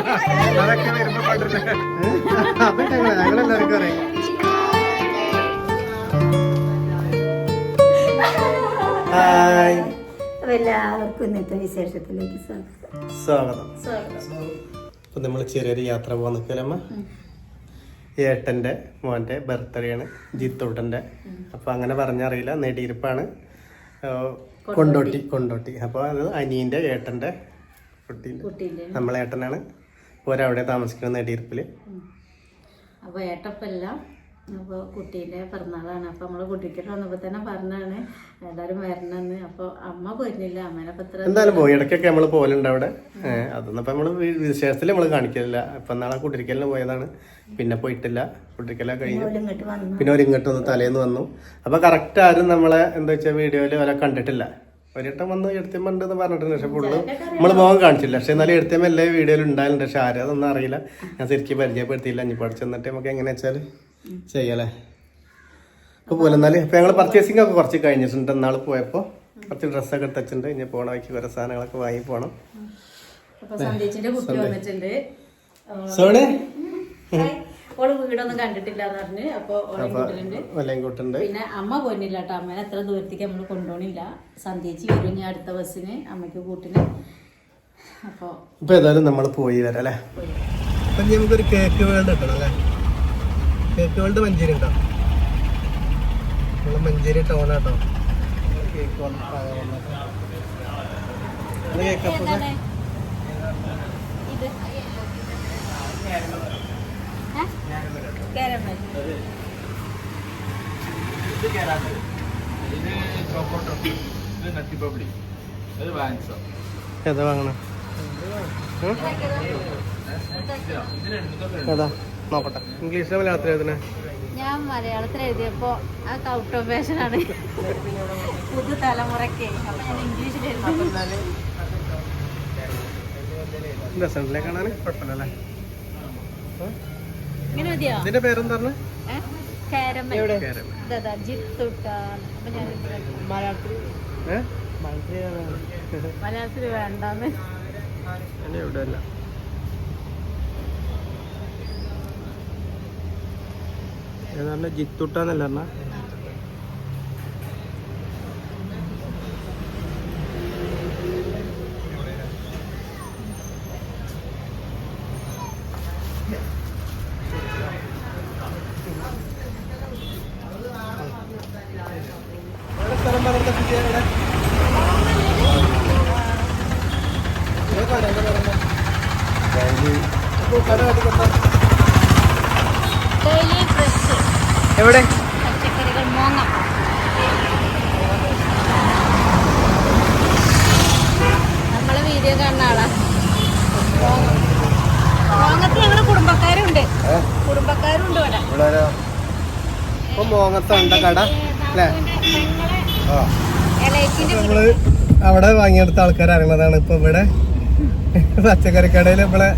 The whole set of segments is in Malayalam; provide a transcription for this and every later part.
അതൊക്കെ വരുമ്പോ പണ്ടില്ല അതൊക്കെ ഞങ്ങളെല്ലാവർക്കും അറിയാം ഹായ് അപ്പൊ എല്ലാവർക്കും ഇന്നത്തെ വിശേഷത്തിലേക്ക് സ്വാഗതം. സ്വാഗതം. നമ്മൾ ചെറിയൊരു യാത്ര പോകാൻ നിൽക്കലമ്മ. ഏട്ടന്റെ മോന്റെ ബർത്ത്ഡേ ആണ് ജിത്തോട്ടന്റെ അപ്പോൾ അങ്ങനെ പറഞ്ഞറിയില്ല നെടിയിരിപ്പാണ്. കൊണ്ടോട്ടി. കൊണ്ടോട്ടി അപ്പോൾ അത് അനിയന്റെ ഏട്ടന്റെ കുട്ടീന്റെ നമ്മളേട്ടനാണ്. നമ്മളെ ഏട്ടനാണ് ഒരവിടെ താമസിക്കണം നെടിയിരുപ്പിൽ അപ്പോൾ ഏട്ടപ്പല്ല അപ്പോൾ കുട്ടീന്റെ പിറന്നാളാണ്. അപ്പോൾ നമ്മൾ കുട്ടിക്ക് വന്നപ്പോൾ തന്നെ പറഞ്ഞാണ് എല്ലാവരും വരണമെന്ന് അപ്പോൾ അമ്മ പോയിരുന്നില്ല. അമ്മേനെ പത്ര എന്തായാലും പോയി. ഇടയ്ക്കൊക്കെ നമ്മൾ പോലുണ്ട് അവിടെ. അതൊന്നും അപ്പം നമ്മൾ വിശേഷത്തിൽ നമ്മൾ കാണിക്കലില്ല. ഇപ്പം നാളെ കുട്ടിരിക്കലിന് പോയതാണ്. പിന്നെ പോയിട്ടില്ല. കുട്ടിരിക്കലൊക്കെ കഴിഞ്ഞു. പിന്നെ ഒരു ഇങ്ങോട്ട് വന്ന് തലേന്ന് വന്നു. അപ്പോൾ കറക്റ്റ് ആരും നമ്മളെ എന്താ വെച്ചാൽ വീഡിയോയിൽ അവരെ കണ്ടിട്ടില്ല. ഒരിട്ടം വന്ന് എടുത്തിയുണ്ട് എന്ന് പറഞ്ഞിട്ടുണ്ട് പക്ഷെ ഫുള്ള് നമ്മൾ മുഖം കാണിച്ചില്ല. പക്ഷെ എന്നാലും എടുത്തിയമ്മ എല്ലാ വീഡിയോയിൽ ഉണ്ടായിരുന്നു പക്ഷെ ആരും അതൊന്നും അറിയില്ല. ഞാൻ ശരിക്കും പരിചയപ്പെടുത്തിയില്ല ഇനി പഠിച്ചു എന്നിട്ട് നമുക്ക് എങ്ങനെ വെച്ചാൽ ചെയ്യാലേ. ഇപ്പൊ പോലെ എന്നാലും ഇപ്പൊ ഞങ്ങൾ പർച്ചേസിംഗ് ഒക്കെ കുറച്ച് കഴിഞ്ഞിട്ടുണ്ട്. എന്നാൾ പോയപ്പോ കുറച്ച് ഡ്രസ്സൊക്കെ എടുത്തിട്ടുണ്ട് ഇനി പോണ വഴിക്ക് കുറെ സാധനങ്ങളൊക്കെ വാങ്ങി വന്നിട്ടുണ്ട്. സോണേ. ഓൾ വീടൊന്നും കണ്ടിട്ടില്ല എന്ന് പറഞ്ഞ് അപ്പൊ ഓളെ വീട്ടിലുണ്ട് വല്ലയും കൂട്ടുണ്ട് പിന്നെ അമ്മ പോയിട്ടില്ല കേട്ടോ അമ്മേനെ അത്ര ദൂരത്തേക്ക് നമ്മൾ കൊണ്ടുപോണില്ല. സന്ധ്യച്ചി വരും ഞാൻ അടുത്ത ബസ്സിന് അമ്മയ്ക്ക് കൂട്ടിന്. അപ്പൊ ഇപ്പൊ ഏതായാലും നമ്മൾ പോയി വരാം അല്ലേ. അപ്പൊ നമുക്കൊരു കേക്ക് വേൾഡ് കിട്ടണം അല്ലേ? കേക്ക് വേൾഡ് മഞ്ചേരി ഉണ്ടോ? നമ്മൾ Manjeri town auto. Cake cake എന്താണ് ഇത്? കാരമൽ. ഇത് ചോക്കോട്ടോ ഇത് നട്ടിപ്പബ്ലി ഇത് വാൻസോ. ഏതാ വാങ്ങണം? ഏതാ? നോക്കട്ടെ. ഇംഗ്ലീഷിലെ മലയാളത്തിൽ എഴുതണേ ഞാൻ മലയാളത്തിൽ എഴുതിയപ്പോ ആ ഔട്ട് ഓഫ് ഫാഷൻ ആണ് പുതു തലമുറയ്ക്ക് അപ്പൊ ഞാൻ ഇംഗ്ലീഷിൽ എഴുതി. രസമുണ്ടല്ലേ കാണാൻ കുഴപ്പമില്ലല്ലേ? ഇങ്ങനെ മതിയോ? ഇതിന്റെ പേരെന്താ പറഞ്ഞ ഏ? Caramel caramel. ഇതാ ജിത്തുട്ടാണ് അപ്പൊ ഞാൻ മലയാളത്തിൽ ഏഹ് മലയാളത്തിൽ വേണ്ടാന്ന് എവിടെ അല്ല ഏതാണ്ട് ജിത്തുട്ടാന്നല്ല പറഞ്ഞ സ്ഥലം പറഞ്ഞ കുട്ടിയുടെ ഡെയിലി ഫ്രഷ് എവിടെ? നമ്മളെ വീഡിയോ കാണുന്ന ആളാ. മോങ്ങ. മോങ്ങത്ത് ഞങ്ങൾ കുടുംബക്കാരുണ്ട്. കുടുംബക്കാരുണ്ട് ഇവിടെ. ഇപ്പൊ മോങ്ങത്തുണ്ട കട അല്ലേ? നമ്മൾ അവിടെ വാങ്ങിയെടുത്ത ആൾക്കാർ അറിയുന്നതാണ് ഇപ്പൊ ഇവിടെ പച്ചക്കറി കടയിൽ ഇവിടെ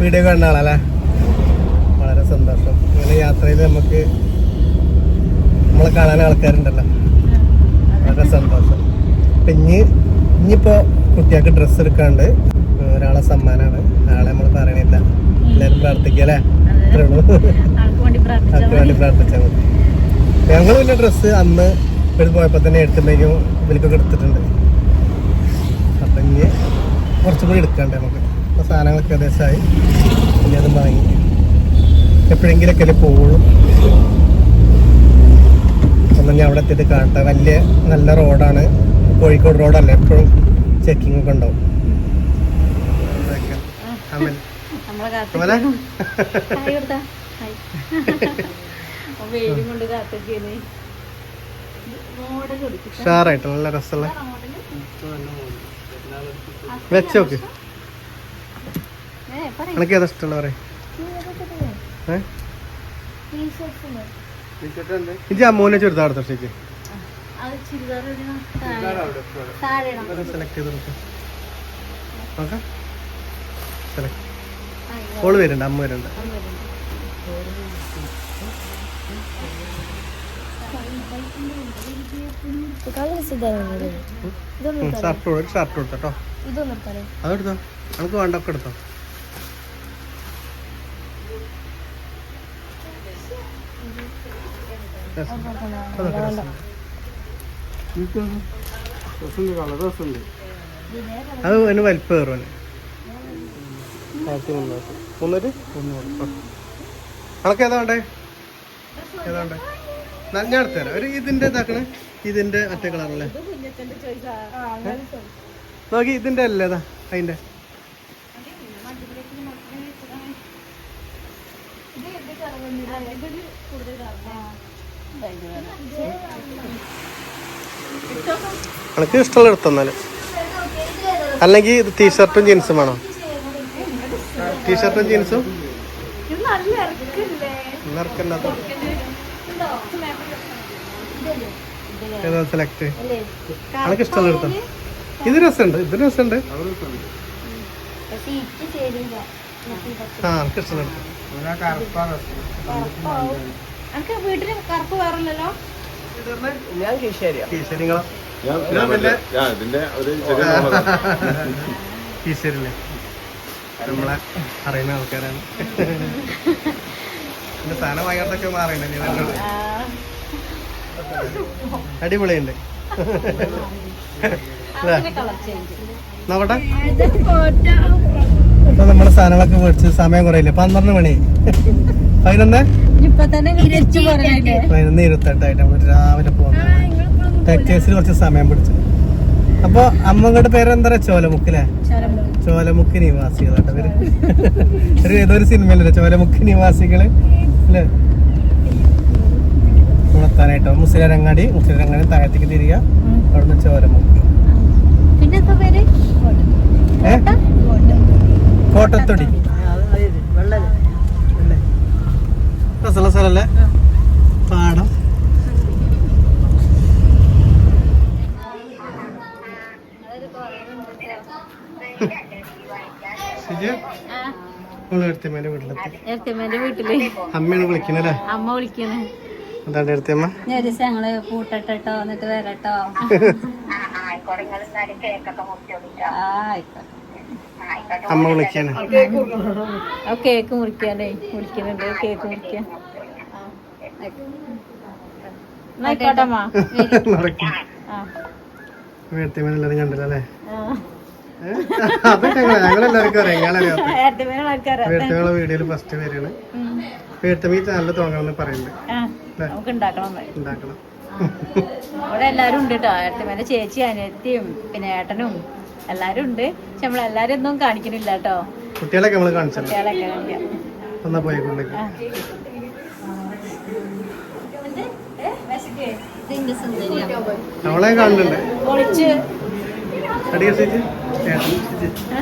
വീഡിയോ കണ്ട ആളല്ലേ? വളരെ സന്തോഷം. ഇങ്ങനെ യാത്രയിൽ നമുക്ക് നമ്മളെ കാണാൻ ആൾക്കാരുണ്ടല്ലോ. വളരെ സന്തോഷം. പിന്നെ ഇനി ഇനിയിപ്പോ കുട്ടികൾക്ക് ഡ്രസ്സ് എടുക്കാണ്ട് ഒരാളെ സമ്മാനാണ്. ആളെ നമ്മൾ പറയണില്ല. എല്ലാരും പ്രാർത്ഥിക്കല്ലേ അത്രേ ഉള്ളൂ അത്ര അതിന് വേണ്ടി പ്രാർത്ഥിച്ചാൽ മതി. ഞങ്ങൾ പിന്നെ ഡ്രസ്സ് അന്ന് ഇവിടെ പോയപ്പോൾ തന്നെ എടുത്തിട്ടുണ്ടെങ്കിൽ ഇവൽക്കൊക്കെ എടുത്തിട്ടുണ്ട്. അപ്പം ഇനി കുറച്ചും കൂടി എടുക്കണ്ടേ നമുക്ക്. അപ്പോൾ സാധനങ്ങളൊക്കെ ഏകദേശമായി ഇനി അതും വാങ്ങി. എപ്പോഴെങ്കിലൊക്കെ അല്ലേ പോവുള്ളൂ. ഒന്ന് ഞാൻ അവിടെ എത്തിയിട്ട് കാണട്ടെ. വലിയ നല്ല റോഡാണ്. കോഴിക്കോട് റോഡല്ലേ എപ്പോഴും ചെക്കിംഗ് ഒക്കെ ഉണ്ടാവും? Hi hi. വെയിലും കൊണ്ട് കാത്തിരിക്കുന്നേ ഉഷാറായിട്ട് നല്ല രസമുള്ള വെച്ച് നോക്ക്. എനിക്ക് ഏതാ ഇഷ്ടമുള്ള പറയും ഇജ്ജ് അമ്മൂനെ ചുരിദാർ ഇടണം സെലക്ട് സെലക്ട് ഓൾ വരുന്നുണ്ട് അമ്മ വരുന്നുണ്ട്. ഷർട്ട് ഷർട്ട് എടുത്തോ അതെടുത്തോ. നമുക്ക് വേണ്ടൊക്കെ എടുത്തോ. അത് അതിന് വലിപ്പം കയറുവാൻ മുന്നൂറ്റി ഏതാ വേണ്ടേ? ഏതാ ഏതാണ്ടേ ഞാൻ എടുത്തുതരാം ഒരു ഇതിന്റെ ഇതാക്കണേ. ഇതിന്റെ മറ്റേ കളറല്ലേ? നോക്കി ഇതിന്റെ അല്ലേ അതാ അതിന്റെ അനക്ക് ഇഷ്ടമുള്ള എടുത്തെന്നാൽ അല്ലെങ്കിൽ ഇത് ടീഷർട്ടും ജീൻസും വേണോ? ടീഷർട്ടും ജീൻസും? ഇറക്കല്ലാത്ത ഏതാ സെലക്ട് അനക്ക് ഇഷ്ടമുള്ള എടുത്തോ? ഇത് രസമുണ്ട് ഇത് രസമുണ്ട്. ആ എനിക്ക് ഇഷ്ടമുള്ള എടുത്തോ? എനിക്ക് വീട്ടിൽ കറുപ്പ് വേറല്ലോ ഞാൻ കീശേരിയാ കീശേരിങ്ങളോ ഞാൻ ഞാൻ ഞാൻ. കീശേരില്ലേ നമ്മളെ അറിയുന്ന ആൾക്കാരാണ്. എന്റെ സാധനം ഭയങ്കരത്തൊക്കെ മാറിയില്ല? നീ നല്ലോണം അടിപൊളിയുണ്ട്. അല്ലേ? കളർ ചേഞ്ച് നോക്കട്ടെ. ഇപ്പൊ നമ്മുടെ സാധനങ്ങളൊക്കെ മേടിച്ച് സമയം കുറയില്ലേ? പന്ത്രണ്ട് മണി. പതിനൊന്ന്? പതിനൊന്ന് ഇരുപത്തെട്ടായിട്ട് നമ്മൾ രാവിലെ പോകുന്നത്. ടെക്സ്റ്റൈൽസിൽ കുറച്ച് സമയം പിടിച്ചു. അപ്പൊ അമ്മങ്ങളുടെ പേരെന്താ? ചോലമുക്കിലെ ചോലമുക്ക്. നിവാസികളാട്ടോ ഇവർ. ഒരു ഏതൊരു സിനിമയിലല്ലേ? ചോലമുക്ക് നിവാസികൾ അല്ലേ ഉണർത്താനായിട്ടോ. മുസ്ലിരങ്ങാടി മുസ്ലിരങ്ങാടി താഴത്തേക്ക് തിരിക അവിടുന്ന് നിന്ന് ഏ? കോട്ടത്തൊടി. രസമുള്ള സ്ഥലല്ലേ പാടം. വീട്ടിലെത്തി. അമ്മയാണ് വിളിക്കണല്ലേ? അമ്മ വിളിക്കണേ. എന്താണ് എടുത്തമ്മ ഞാൻ ഒരു ദിവസം ഞങ്ങൾ പൂട്ടട്ടോ എന്നിട്ട് വരട്ടോ. അമ്മ വിളിക്കാണ് കേക്ക് മുറിക്കാനേ വിളിക്കുന്നുണ്ട് കേക്ക് മുറിക്കാൻ ആയിക്കോട്ടമ്മ എടുത്തമ്മേനെ എല്ലാവരും കണ്ടില്ല. അതൊക്കെ ഞങ്ങൾ ഞങ്ങളെല്ലാവർക്കും അറിയാം. ആൾക്കാരാ. വീഡിയോയിൽ ഫസ്റ്റ് പേരാണ്. വീട്ടമ്മ ഈ ചാനൽ തുടങ്ങണമെന്ന് പറയുന്നുണ്ട്. നമുക്ക് ഉണ്ടാക്കണം ഉണ്ടാക്കണം. ഇവിടെ എല്ലാരും ഉണ്ട് കേട്ടോ ഏട്ടന്മാരെ ചേച്ചി അനിയത്തിയും പിന്നെ ഏട്ടനും എല്ലാരും ഉണ്ട്. പക്ഷെ നമ്മളെല്ലാരും ഒന്നും കാണിക്കണില്ല കേട്ടോ കുട്ടികളൊക്കെ നമ്മൾ കാണിച്ചല്ലോ. കുട്ടികളൊക്കെ കാണിക്കാം. എന്നാ പോയിക്കൊണ്ടേക്ക്. അവളെ കാണുന്നുണ്ട്. പൊളിച്ച് അടി കസിച്ച്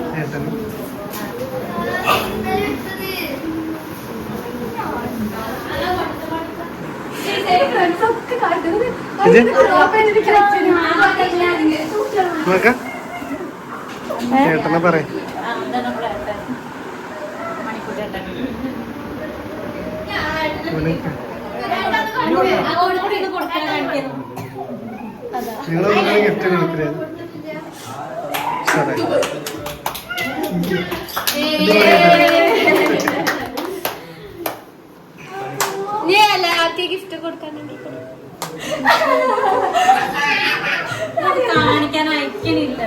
ഗിഫ്റ്റ് കൊടുക്കില്ല പറയും ഏട്ടൻ. മണിക്കുട്ടി ഏട്ടൻ. ഗിഫ്റ്റ് കൊടുക്കാൻ കാണിക്കാൻ അയക്കണില്ല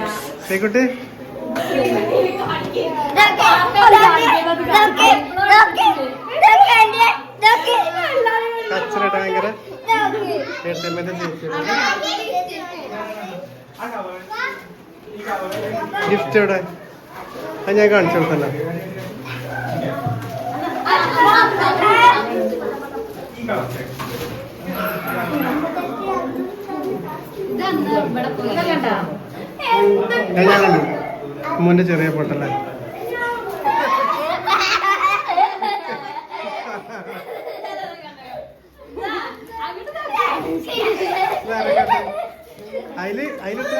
ശ്രീകുട്ടി കച്ചറേട്ടാ ഭയങ്കര ചേച്ചി ഗിഫ്റ്റ് എവിടെ? അത് ഞാൻ കാണിച്ചു കൊടുത്തല്ലോ? ഞാൻ കണ്ടു. മോന്റെ ചെറിയ പൊട്ടല്ലേ? അതിൽ അതിലിട്ട്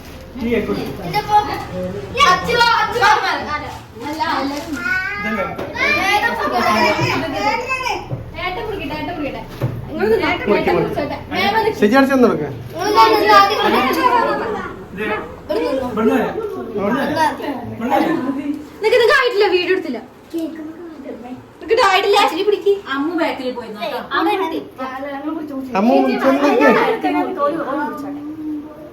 ശരി അടിച്ചു കൊടുക്ക നിനക്ക് ഇത് ആയിട്ടില്ല വീഡിയോ എടുത്തില്ല അമ്മ ബാക്കിൽ പോയി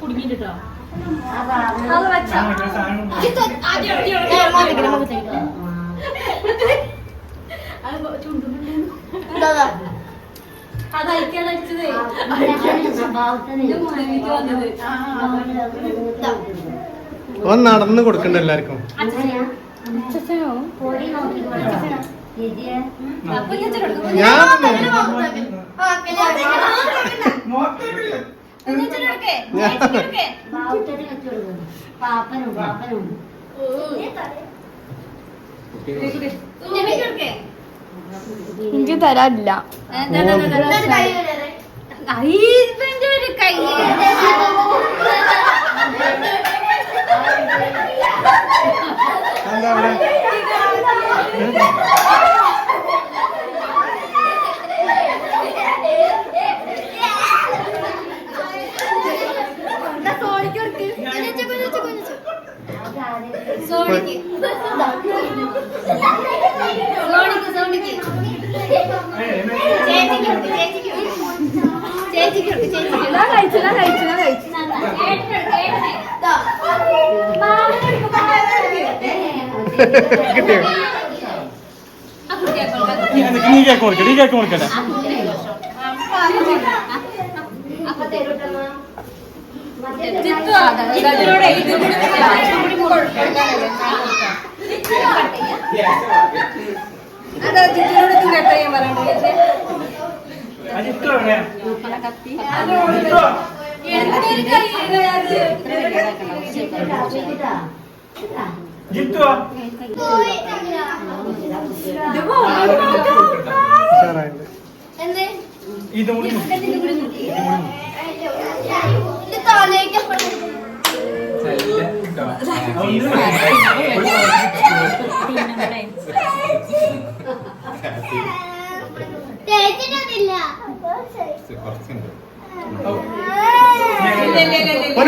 കുടുങ്ങിട്ടോ അത് വെച്ചോ അത് അയക്കാൻ അടിച്ചതേ നടന്ന് കൊടുക്കണ്ട എല്ലാവർക്കും. ഞാൻ പാപ്പനും പാപ്പനും. എനിക്ക് തരാനില്ല. എന്താ അവിടെ? ഞാൻ കഴിച്ചു ഞാൻ കഴിച്ചു ഞാൻ കഴിച്ചു കിട്ടിയോ നീ കേക്ക് മുറിക്കട്ടെ നീ കേക്ക് മുറിക്കട്ടെ അജിത്തോ? ജിത്തുവോ? ഇത്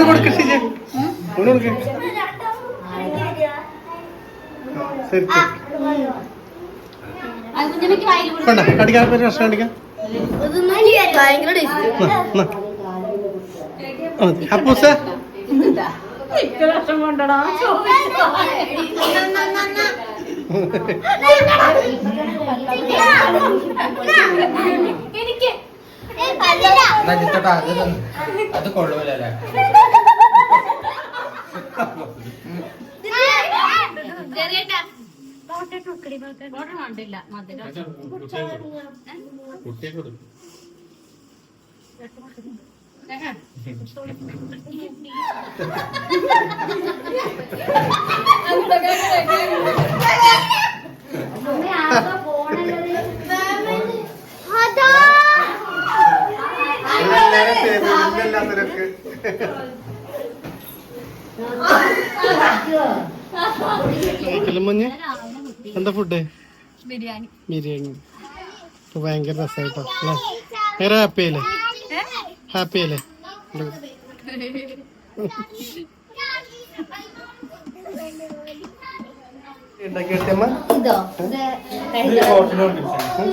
കൊടുക്കട്ടെ ഓന് കൊടുക്ക ശരി വേണ്ട കടിക്കാൻ ഒരു ഭക്ഷണം കടിക്കാം. ഭയങ്കര ടേസ്റ്റ്. അപ്പൂസ? വർഷം കൊണ്ടടാ? എനിക്ക് അത് കൊള്ളൂലല്ലേ? കണ്ടില്ല മധുരം. എല്ലാത്തരക്ക് മഞ്ഞ്? എന്താ ഫുഡ് ബിരിയാണി ബിരിയാണി ഭയങ്കര രസമായിട്ടോ അല്ലേ വേറെ ഹാപ്പി അല്ലേ ഹാപ്പി അല്ലേ.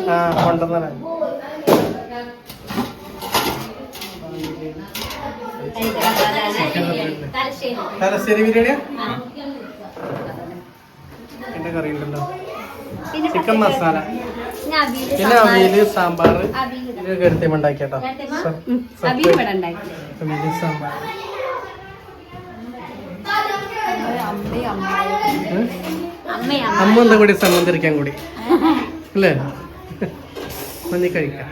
ആ കൊണ്ടുവന്നാ തലശ്ശേരി ബിരിയാണിയാ ചിക്കന്റെ കറി ഉണ്ടല്ലോ ചിക്കൻ മസാല പിന്നെ അവിയൽ സാമ്പാർ. കരുത്തി കരുത്തിയമ്മ ഉണ്ടാക്കിയട്ടോ. അവിയൽ സാമ്പാർ. അമ്മ ഒന്നും കൂടി സമ്മതിരിക്കാൻ കൂടി. അല്ലേ? മഞ്ഞ കഴിക്കാം.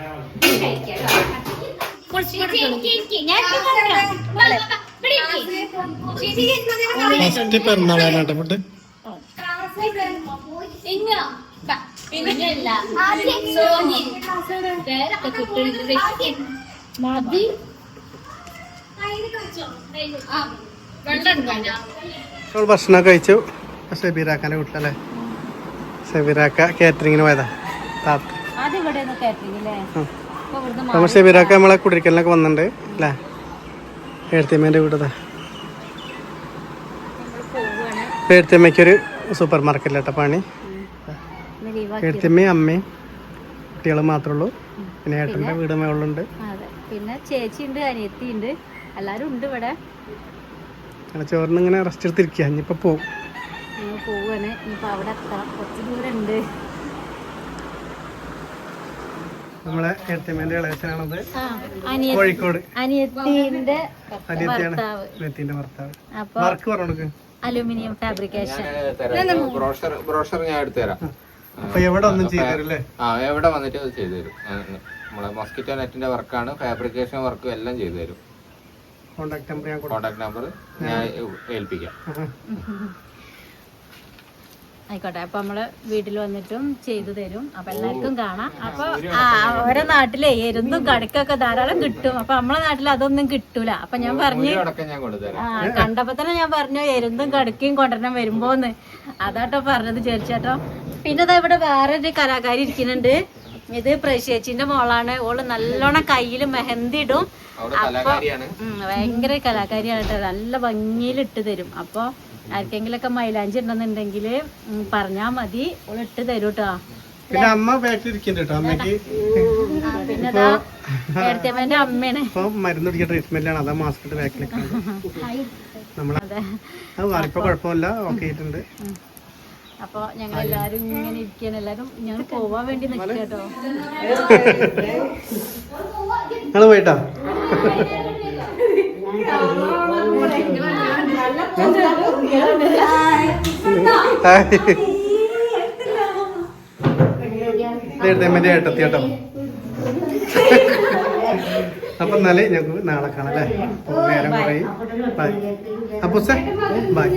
ഫസ്റ്റ് പെരുന്നാളാണ് കേട്ടോ മതി. ഭക്ഷണം കഴിച്ചു. ഷബീറാക്കാന്റെ വീട്ടിലല്ലേ? ഷബീറാക്ക കാറ്ററിങ്ങിന് പോയതാ. താത്ത. നമ്മൾ ഷബീറാക്ക നമ്മളെ കുടിരിക്കലിനൊക്കെ വന്നിട്ടുണ്ട് അല്ലേ? എഴുത്തിയമ്മേന്റെ വീട്ടതാ എഴുത്തിയമ്മയ്ക്കൊരു സൂപ്പർ മാർക്കറ്റിലട്ട പണി. എഴുത്തിയമ്മയും അമ്മയും കുട്ടികളും മാത്രമേ ഉള്ളൂ പിന്നെ ഏട്ടന്റെ വീട് മേളുണ്ട് പിന്നെ ചേച്ചി ഉണ്ട് അനിയത്തി ഉണ്ട് എല്ലാരും ഉണ്ട് ഇവിടെ. ചോറിന് ഇങ്ങനെ റെസ്റ്റ് എടുത്തിരിക്കുക ഇനിയിപ്പോൾ പോകും പോവാണ്. ഇനിയിപ്പോ അവിടെ എത്താം കുറച്ച് ദൂരം ഉണ്ട് നമ്മളെ എഴുത്തമ്മേന്റെ ഇളയച്ചനാണത്. കോഴിക്കോട്. അനിയത്തിന്റെ ഭർത്താവ്. വർക്ക് പറഞ്ഞു അലുമിനിയം ഫാബ്രിക്കേഷൻ. ബ്രോഷർ ബ്രോഷർ ഞാൻ എടുത്തു തരാം. എവിടെ ഒന്നും ചെയ്തല്ലേ ആ എവിടെ വന്നിട്ട് അത് ചെയ്തു തരും. നമ്മളെ മോസ്കിറ്റോ നെറ്റിന്റെ വർക്കാണ് ഫാബ്രിക്കേഷൻ വർക്കും എല്ലാം ചെയ്തു തരും. കോണ്ടാക്ട് നമ്പർ ഞാൻ കോൺടാക്ട് നമ്പർ ഞാൻ ഏൽപ്പിക്കാം. ആയിക്കോട്ടെ അപ്പൊ നമ്മൾ വീട്ടിൽ വന്നിട്ടും ചെയ്തു തരും. അപ്പൊ എല്ലാവർക്കും കാണാം. അപ്പൊ ആ ഓരോ നാട്ടിലെ എരുന്നും കടുക്കൊക്കെ ധാരാളം കിട്ടും. അപ്പൊ നമ്മളെ നാട്ടിൽ അതൊന്നും കിട്ടൂല. അപ്പൊ ഞാൻ പറഞ്ഞു ആ കണ്ടപ്പോ തന്നെ ഞാൻ പറഞ്ഞു എരുന്നും കടുക്കയും കൊണ്ടുവരണം വരുമ്പോന്ന്. അതാട്ടോ പറഞ്ഞത് ചേർച്ചേട്ടോ പിന്നെ ദാ ഇവിടെ വേറൊരു കലാകാരി ഇരിക്കുന്നുണ്ട്. ഇത് പ്രശേച്ചിന്റെ മോളാണ്. ഓൾ നല്ലോണം കയ്യിൽ മെഹന്തി ഇടും അപ്പൊ ഭയങ്കര കലാകാരിയാണ് കേട്ടോ. നല്ല ഭംഗിയിൽ ഇട്ട് തരും. അപ്പൊ ആർക്കെങ്കിലൊക്കെ മൈലാഞ്ചി ഉണ്ടെന്നുണ്ടെങ്കിൽ പറഞ്ഞാ മതി. ഓൾ ഇട്ട് തരും കേട്ടോ പിന്നെ അമ്മ വേട്ടിരിക്കുന്നുണ്ട് അമ്മയാണ്. ഇപ്പൊ ട്രീറ്റ്മെന്റാണ് അതാ മാസ്ക് ഇട്ട് ബാക്കിൽ നമ്മളെ അതെ. അത് മാറിപ്പോ കുഴപ്പമില്ല. ഓക്കെ ആയിട്ടുണ്ട്. അപ്പൊ ഞങ്ങൾ എല്ലാരും ഇങ്ങനെ ഇരിക്കുകയാണ് എല്ലാരും ഞങ്ങൾ പോവാൻ വേണ്ടി നിൽക്കുക കേട്ടോ നിങ്ങൾ പോയിട്ടോ? കേട്ടോ. അപ്പൊ എന്നാലേ ഞങ്ങൾക്ക് നാളെ കാണാം അല്ലേ? നേരം കുറയും. അപ്പൊ ബൈ